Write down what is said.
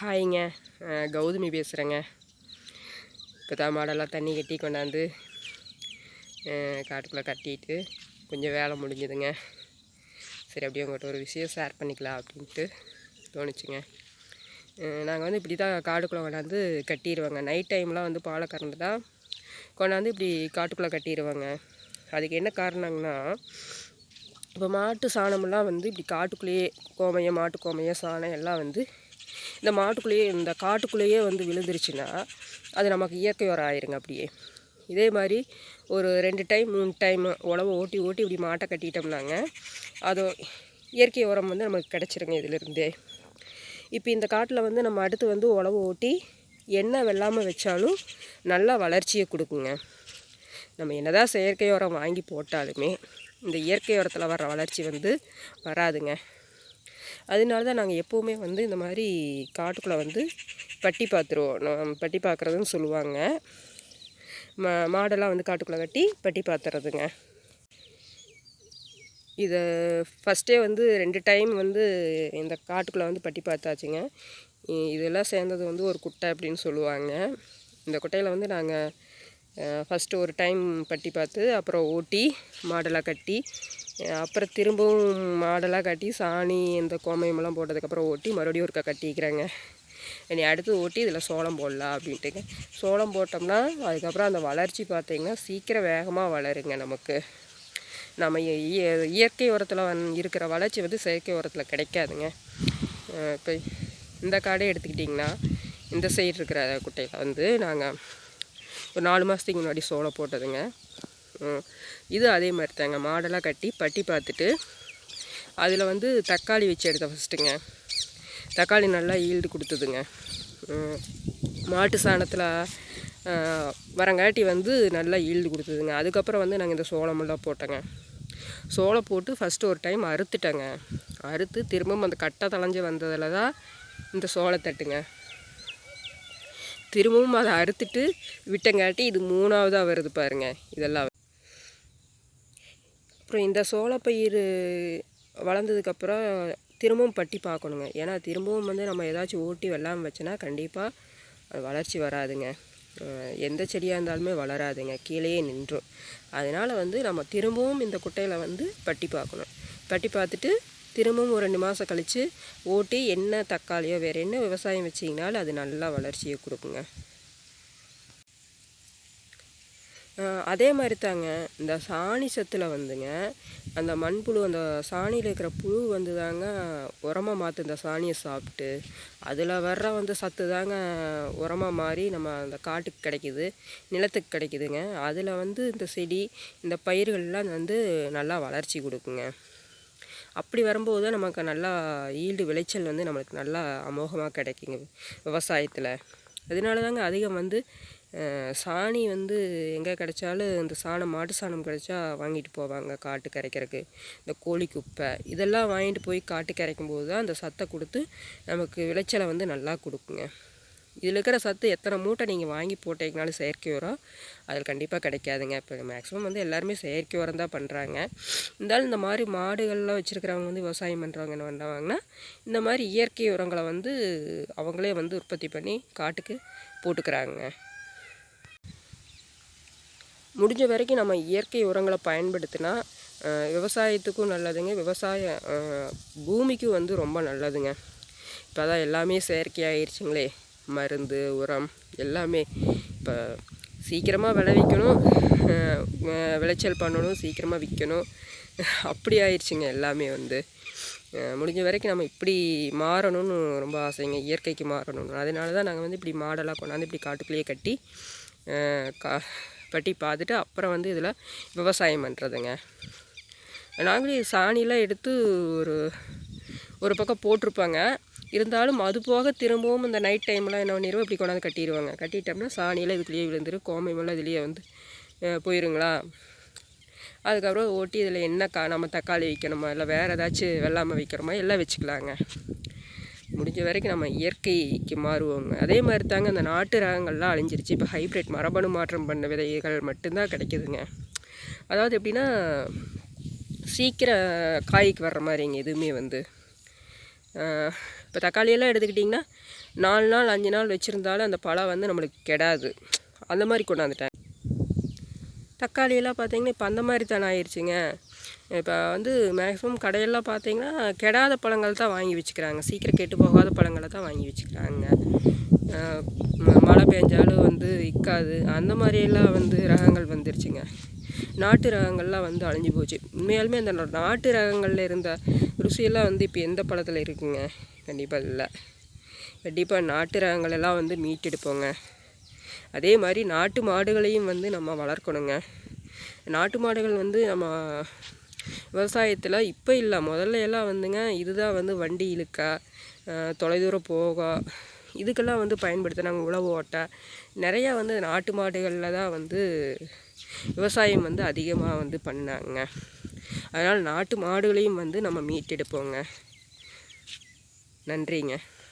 ஹாய்ங்க. கௌதமி பேசுகிறேங்க இப்போ தான் மாடெல்லாம் தண்ணி கட்டி கொண்டாந்து காட்டுக்குள்ளே கட்டிட்டு கொஞ்சம் வேலை முடிஞ்சுதுங்க. சரி அப்படியே உங்கள்கிட்ட ஒரு விஷயம் ஷேர் பண்ணிக்கலாம் அப்படின்ட்டு தோணுச்சுங்க. நாங்கள் வந்து இப்படி தான் காட்டுக்குள்ளே கொண்டாந்து கட்டிடுவோங்க நைட் டைம்லாம் வந்து பாலை கறந்து தான் கொண்டாந்து இப்படி காட்டுக்குள்ளே கட்டிடுவாங்க அதுக்கு என்ன காரணங்கன்னா இப்போ மாட்டு சாணமெல்லாம் வந்து இப்படி காட்டுக்குள்ளேயே கோமையம் மாட்டு கோமையம் சாணம் எல்லாம் வந்து இந்த மாட்டுக்குள்ளேயே இந்த காட்டுக்குள்ளேயே வந்து விழுந்துருச்சுன்னா அது நமக்கு இயற்கை உரம் ஆயிருங்க அப்படியே. இதே மாதிரி ஒரு ரெண்டு டைம் மூணு டைம் உழவை ஓட்டி ஓட்டி இப்படி மாட்டை கட்டிட்டோம்னாங்க அது இயற்கை உரம் வந்து நமக்கு கிடச்சிருங்க இதிலிருந்தே. இப்போ இந்த காட்டில் வந்து நம்ம அடுத்து வந்து உழவு ஓட்டி எண்ணெய் வெள்ளாமல் வச்சாலும் நல்லா வளர்ச்சியை கொடுக்குங்க. நம்ம என்னதான் செயற்கை உரம் வாங்கி போட்டாலுமே இந்த இயற்கை உரத்தில் வர்ற வளர்ச்சி வந்து வராதுங்க. அதனால தான் நாங்கள் எப்போவுமே வந்து இந்த மாதிரி காட்டுக்குள்ளே வந்து பட்டி பார்த்துருவோம் பட்டி பார்க்குறதுன்னு சொல்லுவாங்க. மா மாடெல்லாம் வந்து காட்டுக்குள்ளே கட்டி பட்டி பார்த்துறதுங்க இதை ஃபஸ்ட்டே வந்து ரெண்டு டைம் வந்து இந்த காட்டுக்குள்ளே வந்து பட்டி பார்த்தாச்சுங்க இதெல்லாம் சேர்ந்தது வந்து ஒரு குட்டை அப்படின்னு சொல்லுவாங்க. இந்த குட்டையில் வந்து நாங்கள் ஃபஸ்ட்டு ஒரு டைம் பட்டி பார்த்து அப்புறம் ஓட்டி மாடெல்லாம் கட்டி அப்புறம் திரும்பவும் மாடெல்லாம் கட்டி சாணி இந்த கோமயமெல்லாம் போட்டதுக்கப்புறம் ஓட்டி மறுபடியும் ஒருக்கா கட்டிக்கிறேங்க. இனி அடுத்து ஓட்டி இதில் சோளம் போடலாம் அப்படின்ட்டுங்க. சோளம் போட்டோம்னா அதுக்கப்புறம் அந்த வளர்ச்சி பார்த்திங்கன்னா சீக்கிரம் வேகமாக வளருங்க நமக்கு. நம்ம இய- இயற்கை உரத்தில் வந் இருக்கிற வளர்ச்சி வந்து செயற்கை உரத்தில் கிடைக்காதுங்க. இப்போ இந்த காடே எடுத்துக்கிட்டிங்கன்னா இந்த சைடு இருக்கிற குட்டையில் வந்து நாங்கள் ஒரு நாலு மாதத்துக்கு முன்னாடி சோளம் போட்டதுங்க. இது அதே மாதிரி தாங்க. மாடெல்லாம் கட்டி பட்டி பார்த்துட்டு அதில் வந்து தக்காளி வச்சு எடுத்தேன் ஃபஸ்ட்டுங்க. தக்காளி நல்லா ஈல்டு கொடுத்ததுங்க. மாட்டு சாணத்தில் வரங்காட்டி வந்து நல்லா ஈல்டு கொடுத்ததுங்க. அதுக்கப்புறம் வந்து நாங்கள் இந்த சோளமெல்லாம் போட்டோங்க. சோளம் போட்டு ஃபஸ்ட்டு ஒரு டைம் அறுத்துட்டேங்க. அறுத்து திரும்பவும் அந்த கட்டை தலைஞ்சு வந்ததில் தான் இந்த சோளத்தட்டுங்க திரும்பவும் அதை அறுத்துட்டு விட்டங்காட்டி இது மூணாவதாக வருது பாருங்க. இதெல்லாம் அப்புறம் இந்த சோளப்பயிர் வளர்ந்ததுக்கப்புறம் திரும்பவும் பட்டி பார்க்கணுங்க. ஏன்னா திரும்பவும் வந்து நம்ம ஏதாச்சும் ஓட்டி வெள்ளாமல் வச்சோன்னா கண்டிப்பாக அது வளர்ச்சி வராதுங்க. எந்த செடியாக இருந்தாலுமே வளராதுங்க. கீழேயே நின்றும். அதனால் வந்து நம்ம திரும்பவும் இந்த குட்டையில் வந்து பட்டி பார்க்கணும். பட்டி பார்த்துட்டு திரும்பவும் ஒரு ரெண்டு மாதம் கழித்து ஓட்டி என்ன தக்காளியோ வேறு என்ன விவசாயம் வச்சிங்கனாலும் அது நல்லா வளர்ச்சியை கொடுக்குங்க. அதே மாதிரி தாங்க இந்த சாணி சத்தில் வந்துங்க அந்த மண்புழு அந்த சாணியில் இருக்கிற புழு வந்து தாங்க உரமாக மாற்று இந்த சாணியை சாப்பிட்டு. அதில் வர்ற வந்து சத்து தாங்க உரமாக மாறி நம்ம அந்த காட்டுக்கு கிடைக்குது நிலத்துக்கு கிடைக்குதுங்க. அதில் வந்து இந்த செடி இந்த பயிர்கள்லாம் வந்து நல்லா வளர்ச்சி கொடுக்குங்க. அப்படி வரும்போது தான் நமக்கு நல்லா ஈல்டு விளைச்சல் வந்து நம்மளுக்கு நல்லா அமோகமாக கிடைக்குங்க விவசாயத்தில். அதனால தாங்க அதிகம் வந்து சாணி வந்து எங்கே கிடைச்சாலும் இந்த சாணம் மாட்டு சாணம் கிடைச்சா வாங்கிட்டு போவாங்க காட்டு கரைக்கிறதுக்கு. இந்த கோழி குப்பை இதெல்லாம் வாங்கிட்டு போய் காட்டு கரைக்கும் போது தான் அந்த சத்தை கொடுத்து நமக்கு விளைச்சலை வந்து நல்லா கொடுக்குங்க. இதில் இருக்கிற சத்து எத்தனை மூட்டை நீங்கள் வாங்கி போட்டீங்கனாலும் செயற்கை உரம் அதில் கண்டிப்பாக கிடைக்காதுங்க. இப்போ மேக்ஸிமம் வந்து எல்லாருமே செயற்கை உரம் தான் பண்ணுறாங்க. இருந்தாலும் இந்த மாதிரி மாடுகள்லாம் வச்சுருக்கிறவங்க வந்து விவசாயம் பண்ணுறவங்க என்ன பண்ணுவாங்கன்னா இந்த மாதிரி இயற்கை உரங்களை வந்து அவங்களே வந்து உற்பத்தி பண்ணி காட்டுக்கு போட்டுக்கிறாங்க. முடிஞ்ச வரைக்கும் நம்ம இயற்கை உரங்களை பயன்படுத்தினா விவசாயத்துக்கும் நல்லதுங்க. விவசாய பூமிக்கும் வந்து ரொம்ப நல்லதுங்க. இப்போ தான் எல்லாமே செயற்கையாகிருச்சுங்களே மருந்து உரம் எல்லாமே. இப்போ சீக்கிரமாக விளைவிக்கணும். விளைச்சல் பண்ணணும். சீக்கிரமாக விற்கணும். அப்படி ஆயிடுச்சுங்க எல்லாமே வந்து. முடிஞ்ச வரைக்கும் நம்ம இப்படி மாறணும்னு ரொம்ப ஆசைங்க. இயற்கைக்கு மாறணும்னு. அதனால தான் நாங்கள் வந்து இப்படி மாடலாக கொண்டாந்து இப்படி காட்டுக்குள்ளேயே கட்டி கா பட்டி பார்த்துட்டு அப்புறம் வந்து இதில் விவசாயம் பண்ணுறதுங்க. நாங்களே சாணிலாம் எடுத்து ஒரு ஒரு பக்கம் போட்டிருப்பாங்க. இருந்தாலும் அது போக திரும்பவும் இந்த நைட் டைம்லாம் என்ன பண்ணிடுவோம் இப்படி கொண்டாந்து கட்டிடுவாங்க. கட்டிட்டோம்னா சாணியெல்லாம் இதுக்குள்ளேயே விழுந்துரும் கோமைமெல்லாம் இதுலேயே வந்து போயிருங்களா? அதுக்கப்புறம் ஓட்டி இதில் என்ன கா நம்ம தக்காளி வைக்கணுமா இல்லை வேறு ஏதாச்சும் வெள்ளாமை வைக்கிறோமா எல்லாம் வச்சுக்கலாங்க. முடிஞ்ச வரைக்கும் நம்ம இயற்கைக்கு மாறுவோங்க. அதே மாதிரி தாங்க அந்த நாட்டு ரகங்கள்லாம் அழிஞ்சிருச்சு. இப்போ ஹைப்ரிட் மரபணு மாற்றம் பண்ண விதைகள் மட்டும்தான் கிடைக்குதுங்க. அதாவது எப்படின்னா சீக்கிரம் காய்க்கு வர்ற மாதிரிங்க எதுவுமே வந்து. இப்போ தக்காளியெல்லாம் எடுத்துக்கிட்டிங்கன்னா நாலு நாள் அஞ்சு நாள் வச்சுருந்தாலும் அந்த பழம் வந்து நம்மளுக்கு கெடாது. அந்த மாதிரி கொண்டாந்துட்டேன். தக்காளியெல்லாம் பார்த்தீங்கன்னா இப்போ அந்த மாதிரி தானே ஆயிடுச்சுங்க இப்போ வந்து மேக்ஸிமம் கடையெல்லாம் பார்த்தீங்கன்னா கெடாத பழங்கள் தான் வாங்கி வச்சுக்கிறாங்க. சீக்கிரம் கெட்டு போகாத பழங்களை தான் வாங்கி வச்சுக்கிறாங்க. ம- மழை பெஞ்சாலும் வந்து இக்காது அந்த மாதிரியெல்லாம் வந்து ரகங்கள் வந்துருச்சுங்க. நாட்டு ரகங்கள்லாம் வந்து அழிஞ்சு போச்சு. உண்மையாலுமே அந்த நாட்டு ரகங்களில் இருந்த ருசியெல்லாம் வந்து இப்போ எந்த பழத்தில் இருக்குங்க? கண்டிப்பாக இல்லை. கண்டிப்பாக நாட்டு ரகங்கள் எல்லாம் வந்து மீட்டெடுப்போங்க. அதே மாதிரி நாட்டு மாடுகளையும் வந்து நம்ம வளர்க்கணுங்க. நாட்டு மாடுகள் வந்து நம்ம விவசாயத்தில் இப்போ இல்லை. முதல்ல எல்லாம் வந்துங்க இதுதான் வந்து வண்டி இழுக்க தொலைதூரம் போக இதுக்கெல்லாம் வந்து பயன்படுத்தினாங்க உழவு ஓட்ட. நிறையா வந்து நாட்டு மாடுகளில் தான் வந்து விவசாயம் வந்து அதிகமாக வந்து பண்ணாங்க. அதனால் நாட்டு மாடுகளையும் வந்து நம்ம மீட்டெடுப்போங்க. நன்றிங்க.